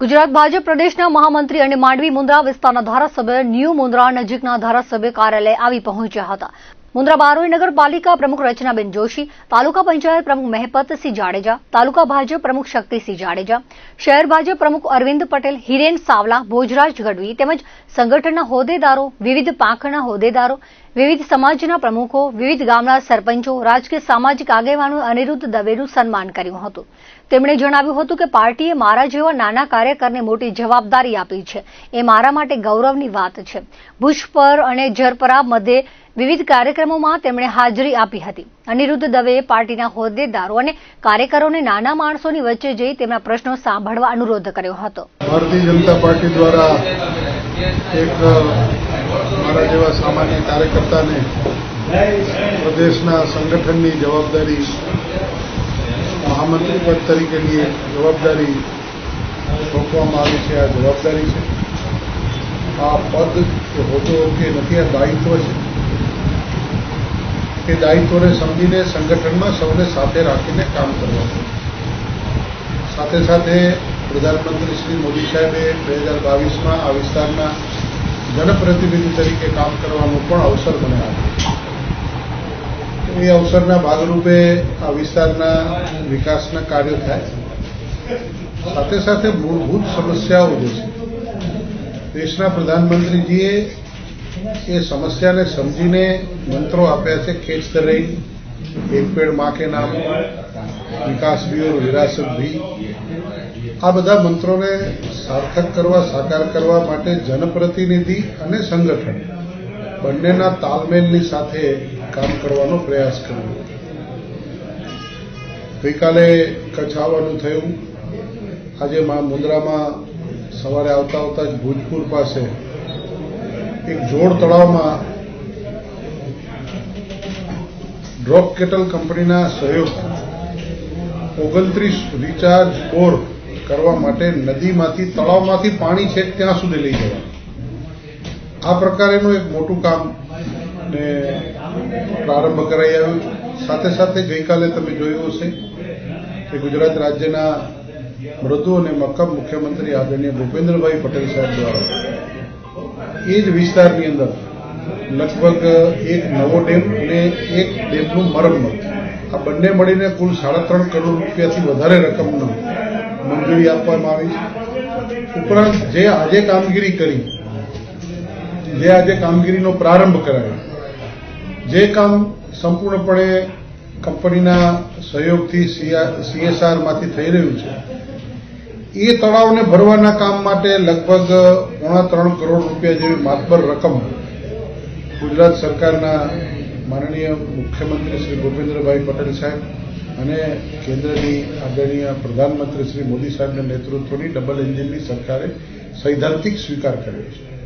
ગુજરાત ભાજપ પ્રદેશના મહામંત્રી અને માંડવી મુન્દ્રા વિસ્તારના ધારાસભ્ય ન્યૂ મુન્દ્રા નજીકના ધારાસભ્ય કાર્યાલય આવી પહોંચ્યા હતા. મુન્દ્રા બારોઈ નગરપાલિકા પ્રમુખ રચનાબેન જોશી, તાલુકા પંચાયત પ્રમુખ મહેપતસિંહ જાડેજા, તાલુકા ભાજપ પ્રમુખ શક્તિસિંહ જાડેજા, શહેર ભાજપ પ્રમુખ અરવિંદ પટેલ, હિરેન સાવલા, ભોજરાજ ગઢવી તેમજ સંગઠનના હોદ્દેદારો, વિવિધ પાંખના હોદ્દેદારો વિવિધ સમાજના પ્રમુખો, વિવિધ ગામના સરપંચો, રાજકીય સામાજિક આગેવાનો અનિરુદ્ધ દવેનું સન્માન કર્યું હતું. તેમણે જણાવ્યું હતું કે પાર્ટીએ મારા જેવા નાના કાર્યકરને મોટી જવાબદારી આપી છે. એ મારા માટે ગૌરવની વાત છે. ભુજપર અને જરપરા મધ્યે વિવિધ કાર્યક્રમોમાં તેમણે હાજરી આપી હતી. અનિરુદ્ધ દવેએ પાર્ટીના હોદ્દેદારો અને કાર્યકરોને નાના માણસોની વચ્ચે જઈ તેમના પ્રશ્નો સાંભળવા અનુરોધ કર્યો હતો. ભારતીય જનતા પાર્ટી દ્વારા એક મારા જેવા સામાન્ય કાર્યકર્તાને પ્રદેશના સંગઠનની જવાબદારી મહામંત્રી પદ તરીકેની જવાબદારી સોંપવામાં આવી છે. આ જવાબદારી છે. આ પદ કે હોતો કે નથી, આ દાયિત્વ છે. એ દાયિત્વને સમજીને સંગઠનમાં સૌને સાથે રાખીને કામ કરવાનું સાથે સાથે પ્રધાનમંત્રી શ્રી મોદી સાહેબે બે હજાર બાવીસમાં આ વિસ્તારના જનપ્રતિનિધિ તરીકે કામ કરવાનો પણ અવસર મને આપ્યો એ અવસરના ભાગરૂપે આ વિસ્તારના વિકાસના કાર્યો થાય. સાથે સાથે મૂળભૂત સમસ્યાઓ જે છે, દેશના પ્રધાનમંત્રીજીએ એ સમસ્યાને સમજીને મંત્રો આપ્યા છે કેચ ધ એક પેડમાં કે નામ, વિકાસ ભી વિરાસત ભી. આ બધા મંત્રોને સાર્થક કરવા, સાકાર કરવા માટે જનપ્રતિનિધિ અને સંગઠન. બંનેના તાલમેલની સાથે કામ કરવાનો પ્રયાસ કર્યો. ગઈકાલે કચ્છ આવવાનું થયું. આજે મા મુન્દ્રામાં સવારે આવતા આવતા જ ભોજપુર પાસે એક જોડ તળાવમાં ડ્રોપ કેટલ કંપનીના સહયોગથી ઓગણત્રીસ રિચાર્જ બોર કરવા માટે નદીમાંથી, તળાવમાંથી પાણી છે ત્યાં સુધી લઈ જવાનું. આ પ્રકારેનું એક મોટું કામ ને પ્રારંભ કરાઈ આવ્યું સાથે સાથે ગઈકાલે તમે જોયું હશે કે ગુજરાત રાજ્યના મૃદુ અને મક્કમ મુખ્યમંત્રી આદરણીય ભૂપેન્દ્રભાઈ પટેલ સાહેબ દ્વારા એ જ વિસ્તારની અંદર લગભગ એક નવો ડેમ અને એક ડેમનું મરમ્મત. આ બંને મળીને કુલ સાડા ત્રણ કરોડ રૂપિયાથી વધારે રકમનો મંજૂરી આપવામાં આવી ઉપરાંત જે આજે કામગીરી કરી, જે આજે કામગીરીનો પ્રારંભ કરાયો, જે કામ સંપૂર્ણપણે કંપનીના સહયોગથી સીએસઆરમાંથી થઈ રહ્યું છે, એ તળાવને ભરવાના કામ માટે લગભગ પોણા ત્રણ કરોડ રૂપિયા જેવી માતબર રકમ ગુજરાત સરકારના માનનીય મુખ્યમંત્રી શ્રી ભૂપેન્દ્રભાઈ પટેલ સાહેબ અને કેન્દ્રની આદરણીય પ્રધાનમંત્રી શ્રી મોદી સાહેબના નેતૃત્વની ડબલ એન્જિનની સરકારે સૈદ્ધાંતિક સ્વીકાર કર્યો છે.